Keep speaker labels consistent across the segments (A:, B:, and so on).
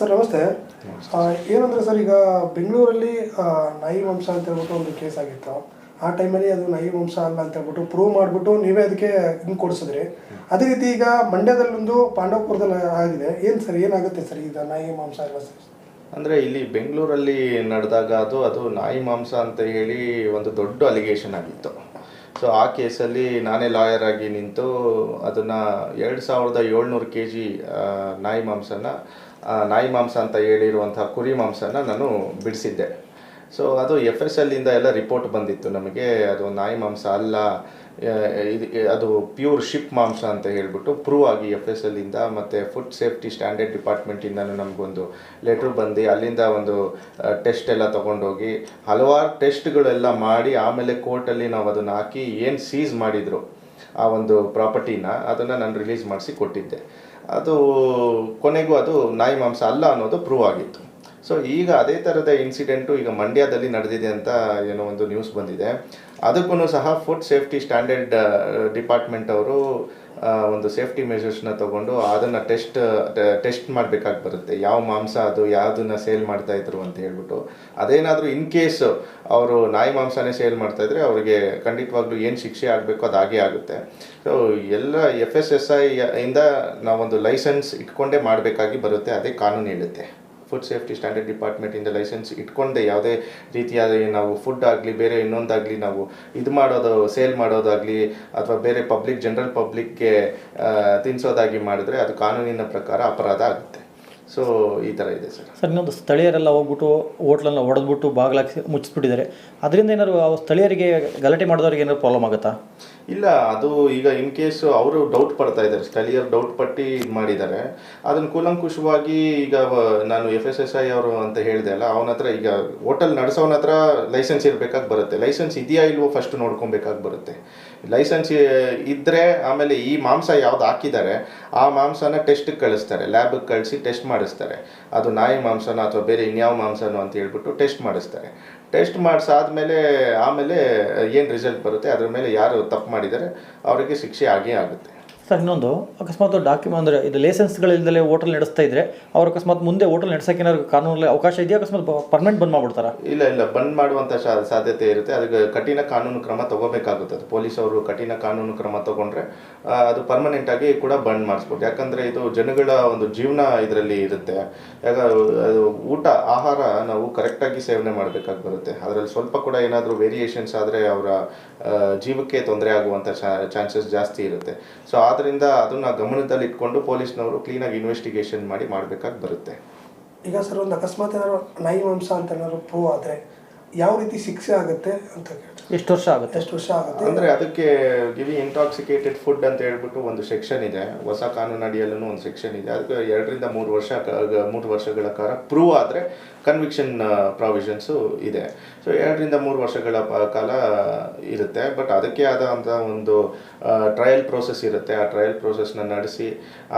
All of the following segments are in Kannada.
A: ಸರ್ ನಮಸ್ತೆ. ಏನಂದ್ರೆ ಸರ್ ಈಗ ಬೆಂಗಳೂರಲ್ಲಿ ನಾಯಿ ವಂಶ ಅಂತ ಹೇಳ್ಬಿಟ್ಟು ಒಂದು ಕೇಸ್ ಆಗಿತ್ತು. ಆ ಟೈಮಲ್ಲಿ ಅದು ನಾಯಿ ವಂಶ ಅಲ್ಲ ಅಂತ ಹೇಳ್ಬಿಟ್ಟು ಪ್ರೂವ್ ಮಾಡಿಬಿಟ್ಟು ನೀವೇ ಅದಕ್ಕೆ ಹಿಂಗೆ ಕೊಡಿಸಿದ್ರಿ. ಅದೇ ರೀತಿ ಈಗ ಮಂಡ್ಯದಲ್ಲೊಂದು ಪಾಂಡವಪುರದಲ್ಲಿ ಆಗಿದೆ. ಏನು ಸರ್ ಏನಾಗುತ್ತೆ ಸರ್ ಈಗ ನಾಯಿ ಮಾಂಸ ಎಲ್ಲ ಸರ್?
B: ಅಂದರೆ ಇಲ್ಲಿ ಬೆಂಗಳೂರಲ್ಲಿ ನಡೆದಾಗ ಅದು ಅದು ನಾಯಿ ಮಾಂಸ ಅಂತ ಹೇಳಿ ಒಂದು ದೊಡ್ಡ ಅಲಿಗೇಷನ್ ಆಗಿತ್ತು. ಸೊ ಆ ಕೇಸಲ್ಲಿ ನಾನೇ ಲಾಯರ್ ಆಗಿ ನಿಂತು ಅದನ್ನು ಎರಡು ಸಾವಿರದ ಏಳ್ನೂರು ಕೆ ಜಿ ನಾಯಿ ಮಾಂಸನ ನಾಯಿ ಮಾಂಸ ಅಂತ ಹೇಳಿರುವಂಥ ಕುರಿ ಮಾಂಸನ ನಾನು ಬಿಡಿಸಿದ್ದೆ. ಸೊ ಅದು ಎಫ್ ಎಸ್ ಎಲ್ಲಿಂದ ಎಲ್ಲ ರಿಪೋರ್ಟ್ ಬಂದಿತ್ತು ನಮಗೆ. ಅದು ನಾಯಿ ಮಾಂಸ ಅಲ್ಲ ಇದು ಅದು ಪ್ಯೂರ್ ಶಿಪ್ ಮಾಂಸ ಅಂತ ಹೇಳ್ಬಿಟ್ಟು ಪ್ರೂವ್ ಆಗಿ ಎಫ್ ಎಸ್ ಎಲ್ಲಿಂದ ಮತ್ತು ಫುಡ್ ಸೇಫ್ಟಿ ಸ್ಟ್ಯಾಂಡರ್ಡ್ ಡಿಪಾರ್ಟ್ಮೆಂಟಿಂದನೂ ನಮಗೊಂದು ಲೆಟ್ರ್ ಬಂದು ಅಲ್ಲಿಂದ ಒಂದು ಟೆಸ್ಟ್ ಎಲ್ಲ ತೊಗೊಂಡೋಗಿ ಹಲವಾರು ಟೆಸ್ಟ್ಗಳೆಲ್ಲ ಮಾಡಿ ಆಮೇಲೆ ಕೋರ್ಟಲ್ಲಿ ನಾವು ಅದನ್ನು ಹಾಕಿ ಏನು ಸೀಸ್ ಮಾಡಿದರು ಆ ಒಂದು ಪ್ರಾಪರ್ಟಿನ ಅದನ್ನು ನಾನು ರಿಲೀಸ್ ಮಾಡಿಸಿ ಕೊಟ್ಟಿದ್ದೆ. ಅದು ಕೊನೆಗೂ ಅದು ನಾಯಿ ಮಾಂಸ ಅಲ್ಲ ಅನ್ನೋದು ಪ್ರೂವ್ ಆಗಿತ್ತು. ಸೊ ಈಗ ಅದೇ ಥರದ ಇನ್ಸಿಡೆಂಟು ಈಗ ಮಂಡ್ಯದಲ್ಲಿ ನಡೆದಿದೆ ಅಂತ ಏನೋ ಒಂದು ನ್ಯೂಸ್ ಬಂದಿದೆ. ಅದಕ್ಕೂ ಸಹ ಫುಡ್ ಸೇಫ್ಟಿ ಸ್ಟ್ಯಾಂಡರ್ಡ್ ಡಿಪಾರ್ಟ್ಮೆಂಟ್ ಅವರು ಒಂದು ಸೇಫ್ಟಿ ಮೆಷರ್ಸ್ನ ತಗೊಂಡು ಅದನ್ನು ಟೆಸ್ಟ್ ಟೆಸ್ಟ್ ಮಾಡಬೇಕಾಗಿ ಬರುತ್ತೆ. ಯಾವ ಮಾಂಸ ಅದು, ಯಾವುದನ್ನು ಸೇಲ್ ಮಾಡ್ತಾ ಇದ್ರು ಅಂತ ಹೇಳ್ಬಿಟ್ಟು. ಅದೇನಾದರೂ ಇನ್ ಕೇಸ್ ಅವರು ನಾಯಿ ಮಾಂಸನೇ ಸೇಲ್ ಮಾಡ್ತಾ ಇದ್ರೆ ಅವರಿಗೆ ಖಂಡಿತವಾಗ್ಲೂ ಏನು ಶಿಕ್ಷೆ ಆಗಬೇಕು ಅದು ಹಾಗೇ ಆಗುತ್ತೆ. ಸೊ ಎಲ್ಲ ಎಫ್ ಎಸ್ ಎಸ್ ಐ ಇಂದ ನಾವೊಂದು ಲೈಸೆನ್ಸ್ ಇಟ್ಕೊಂಡೇ ಮಾಡಬೇಕಾಗಿ ಬರುತ್ತೆ, ಅದೇ ಕಾನೂನು ಹೇಳುತ್ತೆ ಫುಡ್ ಸೇಫ್ಟಿ ಸ್ಟ್ಯಾಂಡರ್ಡ್ ಡಿಪಾರ್ಟ್ಮೆಂಟಿಂದ ಲೈಸೆನ್ಸ್ ಇಟ್ಕೊಂಡೆ. ಯಾವುದೇ ರೀತಿಯಾದ ನಾವು ಫುಡ್ ಆಗಲಿ, ಬೇರೆ ಇನ್ನೊಂದಾಗಲಿ ನಾವು ಇದು ಮಾಡೋದು ಸೇಲ್ ಮಾಡೋದಾಗಲಿ ಅಥವಾ ಬೇರೆ ಪಬ್ಲಿಕ್ ಜನರಲ್ ಪಬ್ಲಿಕ್ಗೆ ತಿನ್ನಿಸೋದಾಗಿ ಮಾಡಿದ್ರೆ ಅದು ಕಾನೂನಿನ ಪ್ರಕಾರ ಅಪರಾಧ ಆಗುತ್ತೆ. ಸೊ ಈ ಥರ ಇದೆ ಸರ್.
C: ಸರ್ ಇನ್ನೊಂದು ಸ್ಥಳೀಯರೆಲ್ಲ ಹೋಗ್ಬಿಟ್ಟು ಹೋಟ್ಲನ್ನ ಹೊಡೆದ್ಬಿಟ್ಟು ಬಾಗಿಲಾಕಿ ಮುಚ್ಚಿಸ್ಬಿಟ್ಟಿದ್ದಾರೆ. ಅದರಿಂದ ಏನಾದ್ರು ಆ ಸ್ಥಳೀಯರಿಗೆ ಗಲಾಟೆ ಮಾಡಿದವ್ರಿಗೆ ಏನಾದ್ರು ಪ್ರಾಬ್ಲಮ್ ಆಗುತ್ತಾ?
B: ಇಲ್ಲ ಅದು ಈಗ ಇನ್ ಕೇಸ್ ಅವರು ಡೌಟ್ ಪಡ್ತಾ ಇದ್ದಾರೆ ಸ್ಥಳೀಯರು ಡೌಟ್ ಪಟ್ಟಿ ಇದು ಮಾಡಿದ್ದಾರೆ. ಅದನ್ನು ಕೂಲಂಕುಷವಾಗಿ ಈಗ ನಾನು ಎಫ್ ಎಸ್ ಎಸ್ ಐ ಅವರು ಅಂತ ಹೇಳಿದೆ ಅಲ್ಲ ಅವನ ಹತ್ರ ಈಗ ಹೋಟೆಲ್ ನಡೆಸೋನ ಹತ್ರ ಲೈಸೆನ್ಸ್ ಇರಬೇಕಾಗಿ ಬರುತ್ತೆ. ಲೈಸೆನ್ಸ್ ಇದೆಯಾ ಇಲ್ವೋ ಫಸ್ಟ್ ನೋಡ್ಕೊಬೇಕಾಗಿ ಬರುತ್ತೆ. ಲೈಸೆನ್ಸ್ ಇದ್ದರೆ ಆಮೇಲೆ ಈ ಮಾಂಸ ಯಾವ್ದು ಹಾಕಿದ್ದಾರೆ ಆ ಮಾಂಸನ ಟೆಸ್ಟಿಗೆ ಕಳಿಸ್ತಾರೆ. ಲ್ಯಾಬಿಗೆ ಕಳಿಸಿ ಟೆಸ್ಟ್ ಮಾಡಿಸ್ತಾರೆ. ಅದು ನಾಯಿ ಮಾಂಸನೋ ಅಥವಾ ಬೇರೆ ಇನ್ಯಾವ ಮಾಂಸನೋ ಅಂತ ಹೇಳ್ಬಿಟ್ಟು ಟೆಸ್ಟ್ ಮಾಡಿಸ್ತಾರೆ. ಟೆಸ್ಟ್ ಮಾಡಿಸಾದ್ಮೇಲೆ ಆಮೇಲೆ ಏನು ರಿಸಲ್ಟ್ ಬರುತ್ತೆ? ಅದ್ರ ಮೇಲೆ ಯಾರು ತಪ್ಪು ಮಾಡಿದರೆ ಅವರಿಗೆ ಶಿಕ್ಷೆ ಆಗೇ ಆಗುತ್ತೆ.
C: ಸರ್ ಇನ್ನೊಂದು, ಅಕಸ್ಮಾತ್ ಡಾಕ್ಯುಮೆಂಟ್ ಅಂದರೆ ಇದು ಲೈಸೆನ್ಸ್ಗಳಿಲ್ಲದೆ ಹೋಟೆಲ್ ನಡೆಸ್ತಾ ಇದ್ರೆ, ಅವ್ರು ಅಕಸ್ಮಾತ್ ಮುಂದೆ ಹೋಟೆಲ್ ನಡೆಸೋಕೆ ಏನಾದ್ರು ಕಾನೂನಲ್ಲಿ ಅವಕಾಶ ಇದೆಯಾ? ಅಕಸ್ಮಾತ್ ಪರ್ಮನೆಂಟ್ ಬಂದ್ ಮಾಡ್ಬಿಡ್ತಾರಾ?
B: ಇಲ್ಲ ಇಲ್ಲ, ಬಂದ್ ಮಾಡುವಂಥ ಸಾಧ್ಯತೆ ಇರುತ್ತೆ. ಅದಕ್ಕೆ ಕಠಿಣ ಕಾನೂನು ಕ್ರಮ ತಗೋಬೇಕಾಗುತ್ತೆ. ಅದು ಪೊಲೀಸ್ ಅವರು ಕಠಿಣ ಕಾನೂನು ಕ್ರಮ ತಗೊಂಡ್ರೆ ಅದು ಪರ್ಮನೆಂಟ್ ಆಗಿ ಕೂಡ ಬಂದ್ ಮಾಡಿಸ್ಬೋದು. ಯಾಕಂದ್ರೆ ಇದು ಜನಗಳ ಒಂದು ಜೀವನ ಇದರಲ್ಲಿ ಇರುತ್ತೆ. ಯಾಕ, ಅದು ಊಟ, ಆಹಾರ ನಾವು ಕರೆಕ್ಟಾಗಿ ಸೇವನೆ ಮಾಡಬೇಕಾಗಿ ಬರುತ್ತೆ. ಅದರಲ್ಲಿ ಸ್ವಲ್ಪ ಕೂಡ ಏನಾದರೂ ವೇರಿಯೇಷನ್ಸ್ ಆದರೆ ಅವರ ಜೀವಕ್ಕೆ ತೊಂದರೆ ಆಗುವಂಥ ಚಾನ್ಸಸ್ ಜಾಸ್ತಿ ಇರುತ್ತೆ. ಸೊ ಆದ್ದರಿಂದ ಅದನ್ನ ಗಮನದಲ್ಲಿ ಇಟ್ಕೊಂಡು ಪೊಲೀಸ್ನವರು ಕ್ಲೀನಾಗಿ ಇನ್ವೆಸ್ಟಿಗೇಷನ್ ಮಾಡಿ ಮಾಡಬೇಕಾಗಿ ಬರುತ್ತೆ.
A: ಈಗ ಸರ್ ಒಂದು ಅಕಸ್ಮಾತ್ ಏನಾದ್ರು ನಾಯಿ ಮಾಂಸ ಅಂತ ಏನಾದ್ರು ಪ್ರೂವ್ ಆದರೆ ಯಾವ ರೀತಿ ಶಿಕ್ಷೆ ಆಗುತ್ತೆ ಅಂತ ಕೇಳ್ತಾರೆ
C: ಎಷ್ಟು ವರ್ಷ ಆಗುತ್ತೆ?
A: ಎಷ್ಟು ವರ್ಷ ಆಗುತ್ತೆ?
B: ಅಂದರೆ ಅದಕ್ಕೆ ಗಿವಿ ಇಂಟಾಕ್ಸಿಕೇಟೆಡ್ ಫುಡ್ ಅಂತ ಹೇಳ್ಬಿಟ್ಟು ಒಂದು ಸೆಕ್ಷನ್ ಇದೆ. ಹೊಸ ಕಾನೂನು ಅಡಿಯಲ್ಲೂ ಒಂದು ಸೆಕ್ಷನ್ ಇದೆ. ಅದಕ್ಕೆ ಎರಡರಿಂದ ಮೂರು ವರ್ಷ ಕ- ಮೂರು ವರ್ಷಗಳ ಕಾಲ ಪ್ರೂವ್ ಆದರೆ ಕನ್ವಿಕ್ಷನ್ ಪ್ರಾವಿಷನ್ಸು ಇದೆ. ಸೊ ಎರಡರಿಂದ ಮೂರು ವರ್ಷಗಳ ಕಾಲ ಇರುತ್ತೆ. ಬಟ್ ಅದಕ್ಕೆ ಆದಂಥ ಒಂದು ಟ್ರಯಲ್ ಪ್ರೋಸೆಸ್ ಇರುತ್ತೆ. ಆ ಟ್ರಯಲ್ ಪ್ರೋಸೆಸ್ನ ನಡೆಸಿ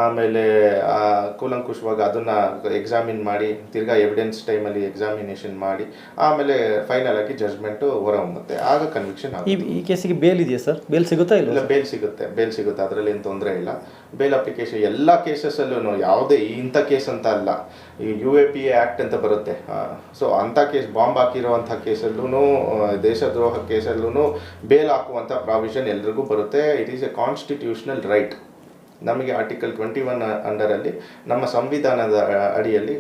B: ಆಮೇಲೆ ಆ ಕೂಲಂಕುಷವಾಗಿ ಅದನ್ನು ಎಕ್ಸಾಮಿನ್ ಮಾಡಿ ತಿರ್ಗಾ ಎವಿಡೆನ್ಸ್ ಟೈಮಲ್ಲಿ ಎಕ್ಸಾಮಿನೇಷನ್ ಮಾಡಿ ಆಮೇಲೆ ಫೈನಲ್ ಆಗಿ ಜಜ್ಮೆಂಟು ಹೊರಹೊಮ್ಮುತ್ತೆ. ಆಗ ಕನ್ವಿಕ್ಷನ್
C: ಈ
B: ಆಗುತ್ತೆ
C: ಈ ಕೇಸಿಗೆ ಬೇಲ್ ಇದೆಯಾ ಸರ್? ಬೇಲ್ ಸಿಗುತ್ತಾ ಇಲ್ಲ
B: ಇಲ್ಲ ಬೇಲ್ ಸಿಗುತ್ತೆ. ಬೇಲ್ ಸಿಗುತ್ತೆ. ಅದರಲ್ಲಿ ಏನು ತೊಂದರೆ ಇಲ್ಲ. ಬೇಲ್ ಅಪ್ಲಿಕೇಶನ್ ಎಲ್ಲ ಕೇಸಸ್ಸಲ್ಲೂ ಯಾವುದೇ ಇಂಥ ಕೇಸ್ ಅಂತ ಅಲ್ಲ. ಈ ಯು ಎ ಪಿ ಆ್ಯಕ್ಟ್ ಅಂತ ಬರುತ್ತೆ. ಸೊ ಅಂಥ ಕೇಸ್ ಬಾಂಬ್ ಹಾಕಿರುವಂಥ ಕೇಸಲ್ಲೂ ದೇಶದ್ರೋಹ ಕೇಸಲ್ಲೂ ಬೇಲ್ ಹಾಕುವಂಥ ಪ್ರಾವಿಷನ್ ಎಲ್ರಿಗೂ ಬರುತ್ತೆ. It is a constitutional right ನಮಗೆ ಆರ್ಟಿಕಲ್ ಟ್ವೆಂಟಿ ಒನ್ ಅಂಡರಲ್ಲಿ ನಮ್ಮ ಸಂವಿಧಾನದ ಅಡಿಯಲ್ಲಿ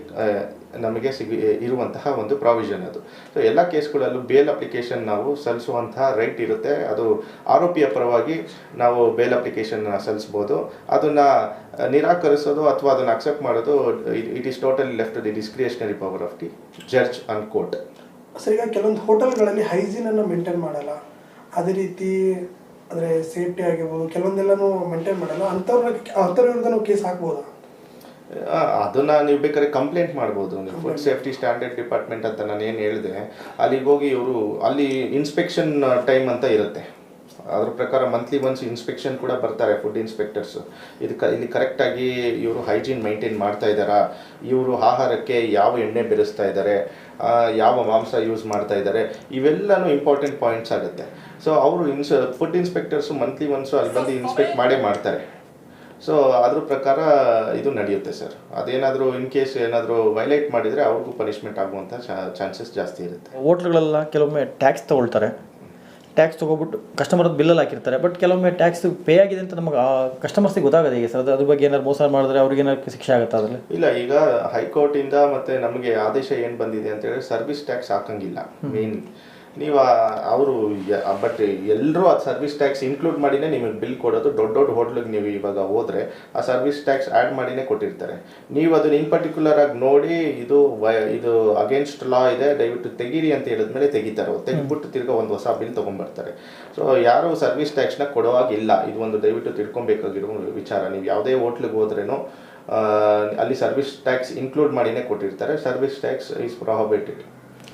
B: ನಮಗೆ ಸಿಗಿ ಇರುವಂತಹ ಒಂದು ಪ್ರಾವಿಷನ್ ಅದು. ಸೊ ಎಲ್ಲ ಕೇಸ್ಗಳಲ್ಲೂ ಬೇಲ್ ಅಪ್ಲಿಕೇಶನ್ ನಾವು ಸಲ್ಲಿಸುವಂತಹ ರೈಟ್ ಇರುತ್ತೆ. ಅದು ಆರೋಪಿಯ ಪರವಾಗಿ ನಾವು ಬೇಲ್ ಅಪ್ಲಿಕೇಶನ್ ಸಲ್ಲಿಸ್ಬೋದು. ಅದನ್ನು ನಿರಾಕರಿಸೋದು ಅಥವಾ ಅದನ್ನು ಅಕ್ಸೆಪ್ಟ್ ಮಾಡೋದು it is totally left the discretionary power of the judge and court
A: sir ಈಗ ಕೆಲವೊಂದು ಹೋಟೆಲ್ಗಳಲ್ಲಿ ಹೈಜೀನನ್ನು ಮೇಂಟೈನ್ ಮಾಡಲ್ಲ. ಅದೇ ರೀತಿ ಅಂದರೆ ಸೇಫ್ಟಿ ಆಗಿರ್ಬೋದು ಕೆಲವೊಂದೆಲ್ಲನೂ ಮೇಂಟೈನ್ ಮಾಡಲ್ಲ. ಅಂಥವ್ರ ಅಂಥವ್ರ ವಿರುದ್ಧ ನಾವು ಕೇಸ್ ಹಾಕ್ಬೋದಾ
B: ಅದನ್ನ ನೀವು ಬೇಕಾದ್ರೆ ಕಂಪ್ಲೇಂಟ್ ಮಾಡ್ಬೋದು. ನೀವು ಫುಡ್ ಸೇಫ್ಟಿ ಸ್ಟ್ಯಾಂಡರ್ಡ್ ಡಿಪಾರ್ಟ್ಮೆಂಟ್ ಅಂತ ನಾನು ಏನು ಹೇಳಿದೆ ಅಲ್ಲಿಗೆ ಹೋಗಿ ಇವರು ಅಲ್ಲಿ ಇನ್ಸ್ಪೆಕ್ಷನ್ ಟೈಮ್ ಅಂತ ಇರುತ್ತೆ. ಅದ್ರ ಪ್ರಕಾರ ಮಂತ್ಲಿ ಒನ್ಸ್ ಇನ್ಸ್ಪೆಕ್ಷನ್ ಕೂಡ ಬರ್ತಾರೆ ಫುಡ್ ಇನ್ಸ್ಪೆಕ್ಟರ್ಸ್ ಇದು ಕ, ಇಲ್ಲಿ ಕರೆಕ್ಟಾಗಿ ಇವರು ಹೈಜೀನ್ ಮೈಂಟೈನ್ ಮಾಡ್ತಾ ಇದ್ದಾರಾ? ಇವರು ಆಹಾರಕ್ಕೆ ಯಾವ ಎಣ್ಣೆ ಬೆರೆಸ್ತಾ ಇದ್ದಾರೆ? ಯಾವ ಮಾಂಸ ಯೂಸ್ ಮಾಡ್ತಾ ಇದ್ದಾರೆ? ಇವೆಲ್ಲನೂ ಇಂಪಾರ್ಟೆಂಟ್ ಪಾಯಿಂಟ್ಸ್ ಆಗುತ್ತೆ. ಸೊ ಅವರು ಇನ್ಸ್ ಫುಡ್ ಇನ್ಸ್ಪೆಕ್ಟರ್ಸು ಮಂತ್ಲಿ ಒನ್ಸು ಅಲ್ಲಿ ಬಂದು ಇನ್ಸ್ಪೆಕ್ಟ್ ಮಾಡೇ ಮಾಡ್ತಾರೆ. ಸೊ ಅದ್ರ ಪ್ರಕಾರ ಇದು ನಡೆಯುತ್ತೆ ಸರ್. ಅದೇನಾದರೂ ಇನ್ ಕೇಸ್ ಏನಾದರೂ ವೈಲೇಟ್ ಮಾಡಿದರೆ ಅವ್ರಿಗೂ ಪನಿಷ್ಮೆಂಟ್ ಆಗುವಂಥ ಚಾನ್ಸಸ್ ಜಾಸ್ತಿ ಇರುತ್ತೆ.
C: ಹೋಟ್ಲ್ಗಳೆಲ್ಲ ಕೆಲವೊಮ್ಮೆ ಟ್ಯಾಕ್ಸ್ ತೊಗೊಳ್ತಾರೆ. ಟ್ಯಾಕ್ಸ್ ತೊಗೊಬಿಟ್ಟು ಕಸ್ಟಮರ್ ಬಿಲ್ಲಲ್ಲಿ ಹಾಕಿರ್ತಾರೆ. ಬಟ್ ಕೆಲವೊಮ್ಮೆ ಟ್ಯಾಕ್ಸ್ ಪೇ ಆಗಿದೆ ಅಂತ ನಮಗೆ ಕಸ್ಟಮರ್ಸಿಗೆ ಗೊತ್ತಾಗದೆ ಈಗ ಸರ್ ಅದು ಅದ್ರ ಬಗ್ಗೆ ಏನಾದ್ರು ಮೋಸ ಮಾಡಿದ್ರೆ ಅವ್ರಿಗೆ ಏನಾದ್ರು ಶಿಕ್ಷೆ ಆಗುತ್ತಾ ಅದರಲ್ಲಿ?
B: ಇಲ್ಲ ಈಗ ಹೈಕೋರ್ಟಿಂದ ಮತ್ತೆ ನಮಗೆ ಆದೇಶ ಏನು ಬಂದಿದೆ ಅಂತ ಹೇಳಿದ್ರೆ ಸರ್ವಿಸ್ ಟ್ಯಾಕ್ಸ್ ಹಾಕಂಗಿಲ್ಲ. ಮೇನ್ ನೀವು ಅವರು ಬಟ್ ಎಲ್ಲರೂ ಆ ಸರ್ವಿಸ್ ಟ್ಯಾಕ್ಸ್ ಇನ್ಕ್ಲೂಡ್ ಮಾಡಿನೇ ನಿಮಗೆ ಬಿಲ್ ಕೊಡೋದು. ದೊಡ್ಡ ದೊಡ್ಡ ಹೋಟ್ಲಿಗೆ ನೀವು ಇವಾಗ ಹೋದರೆ ಆ ಸರ್ವಿಸ್ ಟ್ಯಾಕ್ಸ್ ಆ್ಯಡ್ ಮಾಡಿನೇ ಕೊಟ್ಟಿರ್ತಾರೆ. ನೀವು ಅದನ್ನ ಇನ್ ಪರ್ಟಿಕ್ಯುಲರ್ ಆಗಿ ನೋಡಿ ಇದು ಇದು ಅಗೇನ್ಸ್ಟ್ ಲಾ ಇದೆ, ದಯವಿಟ್ಟು ತೆಗೀರಿ ಅಂತ ಹೇಳಿದ್ಮೇಲೆ ತೆಗಿತಾರೆ. ತೆಗಿಬಿಟ್ಟು ತಿರ್ಗಾ ಒಂದು ಹೊಸ ಬಿಲ್ ತೊಗೊಂಡ್ಬರ್ತಾರೆ ಸೊ ಯಾರು ಸರ್ವಿಸ್ ಟ್ಯಾಕ್ಸ್ನ ಕೊಡೋವಾಗಿಲ್ಲ. ಇದು ಒಂದು ದಯವಿಟ್ಟು ತಿಳ್ಕೊಬೇಕಾಗಿರೋ ವಿಚಾರ. ನೀವು ಯಾವುದೇ ಹೋಟ್ಲಿಗೆ ಹೋದ್ರೇನು ಅಲ್ಲಿ ಸರ್ವಿಸ್ ಟ್ಯಾಕ್ಸ್ ಇನ್ಕ್ಲೂಡ್ ಮಾಡಿನೇ ಕೊಟ್ಟಿರ್ತಾರೆ. ಸರ್ವಿಸ್ ಟ್ಯಾಕ್ಸ್ ಇಸ್ ಪ್ರೊಹಬಿಟೆಡ್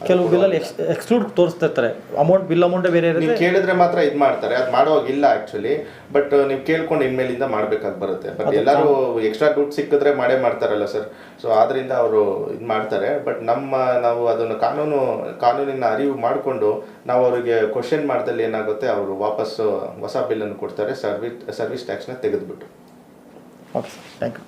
C: ಕೆಲವು ಬಿಲ್ಲಲ್ಲಿ ಎಕ್ಸ್ಕ್ಲೂಡ್ ತೋರಿಸ್ತಿರ್ತಾರೆ ಅಮೌಂಟ್ ಬಿಲ್ ಅಮೌಂಟೇ ಬೇರೆ
B: ನೀವು
C: ಇರುತ್ತೆ.
B: ಕೇಳಿದ್ರೆ ಮಾತ್ರ ಇದು ಮಾಡ್ತಾರೆ. ಅದು ಮಾಡೋವಾಗಿಲ್ಲ ಆಕ್ಚುಲಿ ಬಟ್ ನೀವು ಕೇಳ್ಕೊಂಡು ಇನ್ಮೇಲಿಂದ ಮಾಡ್ಬೇಕಾಗಿ ಬರುತ್ತೆ. ಬಟ್ ಎಲ್ಲರೂ ಎಕ್ಸ್ಟ್ರಾ ದುಡ್ಡು ಸಿಕ್ಕಿದ್ರೆ ಮಾಡೇ ಮಾಡ್ತಾರಲ್ಲ ಸರ್ ಸೊ ಆದ್ರಿಂದ ಅವರು ಇದು ಮಾಡ್ತಾರೆ. ಬಟ್ ನಮ್ಮ ನಾವು ಅದನ್ನು ಕಾನೂನು ಕಾನೂನಿನ ಅರಿವು ಮಾಡಿಕೊಂಡು ನಾವು ಅವರಿಗೆ ಕ್ವಶನ್ ಮಾಡ್ದಲ್ಲಿ ಏನಾಗುತ್ತೆ ಅವರು ವಾಪಸ್ ಹೊಸ ಬಿಲ್ಲನ್ನು ಕೊಡ್ತಾರೆ. ಸರ್ವಿಸ್ ಸರ್ವಿಸ್ ಟ್ಯಾಕ್ಸ್ನ ತೆಗೆದುಬಿಟ್ಟು.
C: Okay sir thank you